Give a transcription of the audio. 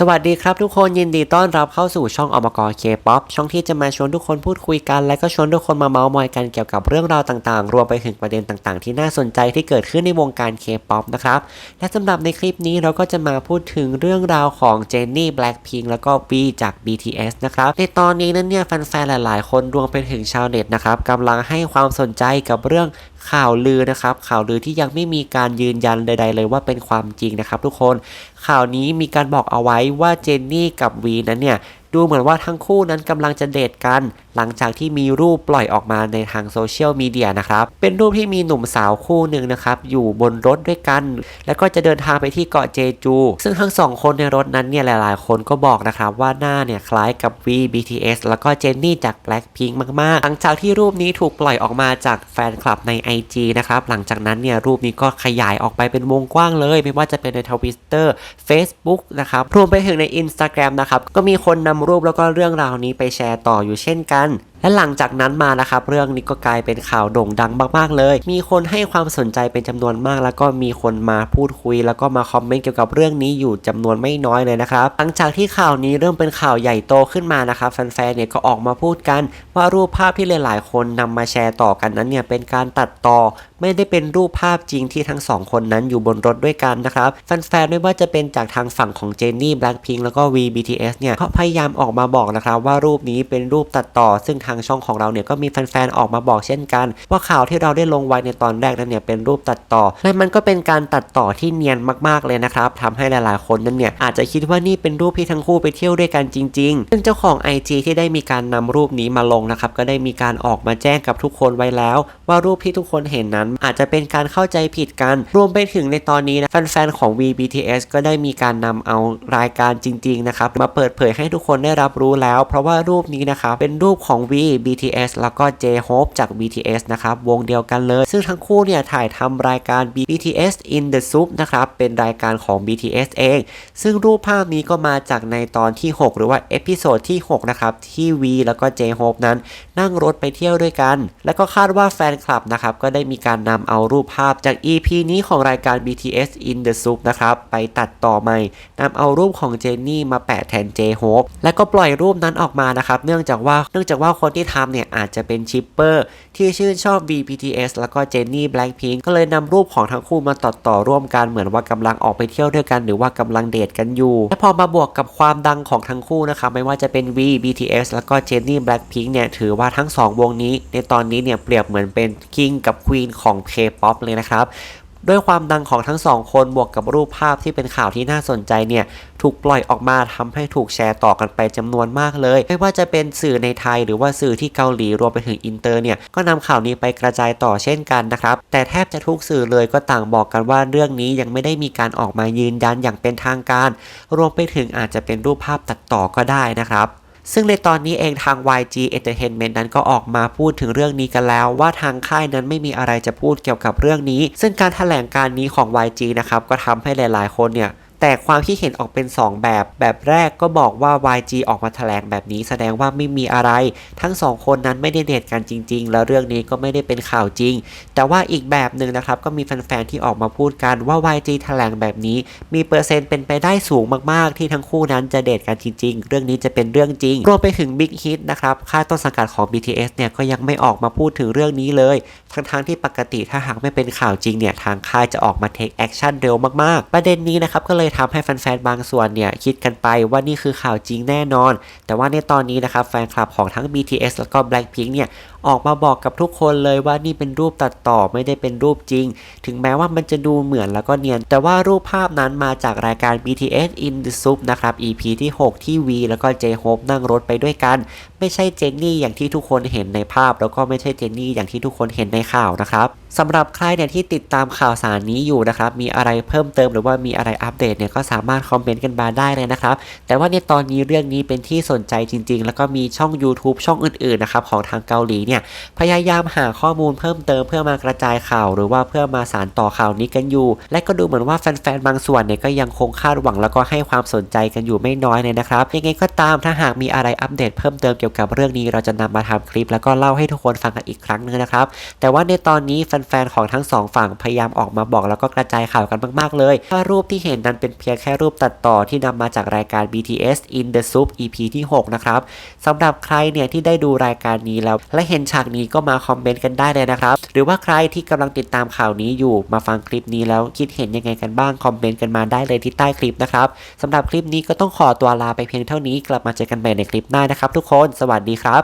สวัสดีครับทุกคนยินดีต้อนรับเข้าสู่ช่องอมกรเคป๊อปช่องที่จะมาชวนทุกคนพูดคุยกัน และก็ชวนทุกคนมาเมาส์มอยกันเกี่ยวกับเรื่องราวต่างๆ รวมไปถึงประเด็นต่างๆ ที่น่าสนใจที่เกิดขึ้นในวงการเคป๊อปนะครับและสำหรับในคลิปนี้เราก็จะมาพูดถึงเรื่องราวของเจนนี่แบล็คพิงแล้วก็วีจาก BTS นะครับในตอนนี้นั้นเนี่ยแฟนๆหลาย ๆ คนรวมไปถึงชาวเน็ตนะครับกำลังให้ความสนใจกับเรื่องข่าวลือนะครับข่าวลือที่ยังไม่มีการยืนยันใด ๆ เลยว่าเป็นความจริงนะครับทุกคนข่าวนี้มีการบอกเอาไว้ว่าเจนนี่กับวีนั้นเนี่ยดูเหมือนว่าทั้งคู่นั้นกำลังจะเดทกัน หลังจากที่มีรูปปล่อยออกมาในทางโซเชียลมีเดียนะครับ เป็นรูปที่มีหนุ่มสาวคู่หนึ่งนะครับ อยู่บนรถด้วยกัน แล้วก็จะเดินทางไปที่เกาะเจจู ซึ่งทั้งสองคนในรถนั้นเนี่ยหลายๆ คนก็บอกนะครับว่าหน้าเนี่ยคล้ายกับ V BTS แล้วก็เจนนี่จาก Blackpink มาก ๆ หลังจากที่รูปนี้ถูกปล่อยออกมาจากแฟนคลับใน IG นะครับ หลังจากนั้นเนี่ยรูปนี้ก็ขยายออกไปเป็นวงกว้างเลย ไม่ว่าจะเป็นในทวิตเตอร์ Facebook นะครับ รวมไปถึงใน Instagram นะครับ ก็มีคนนำรูปแล้วก็เรื่องราวนี้ไปแชร์ต่ออยู่เช่นกัน และหลังจากนั้นมานะครับเรื่องนี้ก็กลายเป็นข่าวโด่งดังมากๆเลย มีคนให้ความสนใจเป็นจำนวนมาก แล้วก็มีคนมาพูดคุย แล้วก็มาคอมเมนต์เกี่ยวกับเรื่องนี้อยู่จำนวนไม่น้อยเลยนะครับหลังจากที่ข่าวนี้เริ่มเป็นข่าวใหญ่โตขึ้นมานะครับแฟนๆเนี่ยก็ออกมาพูดกัน ว่ารูปภาพที่หลายๆ คนนำมาแชร์ต่อกันนั้นเนี่ยเป็นการตัดต่อไม่ได้เป็นรูปภาพจริงที่ทั้งสองคนนั้นอยู่บนรถด้วยกันนะครับแฟนๆไม่ว่าจะเป็นจากทางฝั่งของเจนนี่แบล็คพิงแล้วก็ V BTS เนี่ยเขาพยายามออกมาบอกนะครับว่ารูปนี้เป็นรูปตัดต่อ ซึ่งทางช่องของเราเนี่ยก็มีแฟนๆออกมาบอกเช่นกัน ว่าข่าวที่เราได้ลงไว้ในตอนแรกนั้นเนี่ยเป็นรูปตัดต่อและมันก็เป็นการตัดต่อที่เนียนมากๆเลยนะครับทำให้หลายๆ คนนั้นเนี่ยอาจจะคิดว่านี่เป็นรูปที่ทั้งคู่ไปเที่ยวด้วยกันจริงๆ ซึ่งเจ้าของ IG ที่ได้มีการนำรูปนี้มาลงนะครับก็ได้มีการออกมาแจ้งกับทุกคนไว้แล้ว ว่ารูปที่ทุกคนเห็นนั้นอาจจะเป็นการเข้าใจผิดกัน รวมไปถึงในตอนนี้นะแฟนๆของ VBTS ก็ได้มีการนำเอารายการจริงๆนะครับมาเปิดเผยให้ทุกคนได้รับรู้แล้ว เพราะว่ารูปนี้นะครับเป็นรูปของ V BTS แล้วก็ J-Hope จาก BTS นะครับวงเดียวกันเลย ซึ่งทั้งคู่เนี่ยถ่ายทำรายการ BTS in the Soup นะครับเป็นรายการของ BTS เอง ซึ่งรูปภาพนี้ก็มาจากในตอนที่ 6 หรือว่าเอพิโซดที่ 6 นะครับ ที่ V แล้วก็ J-Hope นั้น นั่งรถไปเที่ยวด้วยกัน และก็คาดว่าแฟนคลับนะครับก็ได้มีการนำเอารูปภาพจาก EP นี้ของรายการ BTS in the Soup นะครับ ไปตัดต่อใหม่นำเอารูปของเจนนี่มาแปะแทน J-Hope และก็ปล่อยรูปนั้นออกมานะครับ เนื่องจากว่าเนื่องจากว่าคนที่ทำเนี่ยอาจจะเป็นชิปเปอร์ที่ชื่นชอบ VBTS แล้วก็เจนนี่ Blackpink ก็เลยนำรูปของทั้งคู่มาตัดต่อร่วมกันเหมือนว่ากำลังออกไปเที่ยวด้วยกัน หรือว่ากำลังเดทกันอยู่และพอมาบวกกับความดังของทั้งคู่นะครับไม่ว่าจะเป็น V BTS แล้วก็เจนนี่ Blackpink เนี่ยถือว่าทั้งสองวงนี้ ในตอนนี้เนี่ยเปรียบเหมือนเป็นคิงกับควีนของ K-POP เลยนะครับด้วยความดังของทั้งสองคนบวกกับรูปภาพที่เป็นข่าวที่น่าสนใจเนี่ย ถูกปล่อยออกมาทำให้ถูกแชร์ต่อกันไปจำนวนมากเลย ไม่ว่าจะเป็นสื่อในไทยหรือว่าสื่อที่เกาหลีรวมไปถึงอินเตอร์เนี่ย ก็นำข่าวนี้ไปกระจายต่อเช่นกันนะครับ แต่แทบจะทุกสื่อเลยก็ต่างบอกกันว่าเรื่องนี้ยังไม่ได้มีการออกมายืนยันอย่างเป็นทางการ รวมไปถึงอาจจะเป็นรูปภาพตัดต่อก็ได้นะครับ ซึ่งในตอนนี้เองทาง YG Entertainment นั้นก็ออกมาพูดถึงเรื่องนี้กันแล้ว ว่าทางค่ายนั้นไม่มีอะไรจะพูดเกี่ยวกับเรื่องนี้ ซึ่งการถแถลงการนี้ของ YG นะครับก็ทำให้หลาย ๆ คนเนี่ย แต่ความคิดเห็นออกเป็น 2 แบบ แบบแรกก็บอกว่า YG ออกมาแถลงแบบนี้แสดงว่าไม่มีอะไร ทั้งสองคนนั้นไม่ได้เดทกันจริง ๆ แล้วเรื่องนี้ก็ไม่ได้เป็นข่าวจริง แต่ว่าอีกแบบหนึ่งนะครับก็มีแฟนๆที่ออกมาพูดกันว่า YG แถลงแบบนี้ มีเปอร์เซ็นต์เป็นไปได้สูงมากๆ ที่ทั้งคู่นั้นจะเดทกันจริง ๆ เรื่องนี้จะเป็นเรื่องจริงรวมไปถึง Big Hit นะครับค่ายต้นสังกัดของ BTS เนี่ยก็ยังไม่ออกมาพูดถึงเรื่องนี้เลย ทั้งๆที่ปกติถ้าหากไม่เป็นข่าวจริงเนี่ยทางค่ายจะออกมาเทคแอคชั่นเร็วมากๆ ประเด็นนี้นะครับก็เลยทำให้แฟนๆบางส่วนเนี่ยคิดกันไปว่านี่คือข่าวจริงแน่นอน แต่ว่าในตอนนี้นะครับแฟนคลับของทั้ง BTS แล้วก็ Blackpink เนี่ย ออกมาบอกกับทุกคนเลยว่านี่เป็นรูปตัดต่อไม่ได้เป็นรูปจริง ถึงแม้ว่ามันจะดูเหมือนแล้วก็เนียน แต่ว่ารูปภาพนั้นมาจากรายการ BTS in the Soup นะครับ EP ที่ 6 ที่ V แล้วก็ J-Hope นั่งรถไปด้วยกัน ไม่ใช่เจนนี่อย่างที่ทุกคนเห็นในภาพ แล้วก็ไม่ใช่เจนนี่อย่างที่ทุกคนเห็นในข่าวนะครับสำหรับใครเนี่ยที่ติดตามข่าวสารนี้อยู่นะครับมีอะไรเพิ่มเติมหรือว่ามีอะไรอัปเดตเนี่ยก็สามารถคอมเมนต์กันมาได้เลยนะครับแต่ว่าในตอนนี้เรื่องนี้เป็นที่สนใจจริง ๆ แล้วก็มีช่อง YouTube ช่องอื่นๆนะครับของทางเกาหลีเนี่ยเนี่ยพยายามหาข้อมูลเพิ่มเติมเพื่อมากระจายข่าว หรือว่าเพื่อมาสานต่อข่าวนี้กันอยู่ และก็ดูเหมือนว่าแฟนๆบางส่วนเนี่ยก็ยังคงคาดหวังแล้วก็ให้ความสนใจกันอยู่ไม่น้อยเลยนะครับยังไงก็ตามถ้าหากมีอะไรอัปเดตเพิ่มเติมเกี่ยวกับเรื่องนี้เราจะนำมาทำคลิป แล้วก็เล่าให้ทุกคนฟังกันอีกครั้งหนึงนะครับแต่ว่าในตอนนี้แฟนๆของทั้งสองฝั่งพยายามออกมาบอกแล้วก็กระจายข่าวกันมากๆเลยว่ารูปที่เห็นนั้นเป็นเพียงแค่รูปตัดต่อที่นำมาจากรายการ BTS in the Soup EP ที่ 6 นะครับสำหรับใครเนี่ยที่ได้ดูรายการนี้แล้วและเห็นฉากนี้ก็มาคอมเมนต์กันได้เลยนะครับ หรือว่าใครที่กำลังติดตามข่าวนี้อยู่มาฟังคลิปนี้แล้วคิดเห็นยังไงกันบ้างคอมเมนต์กันมาได้เลยที่ใต้คลิปนะครับสำหรับคลิปนี้ก็ต้องขอตัวลาไปเพียงเท่านี้กลับมาเจอกันใหม่ในคลิปหน้านะครับ ทุกคน สวัสดีครับ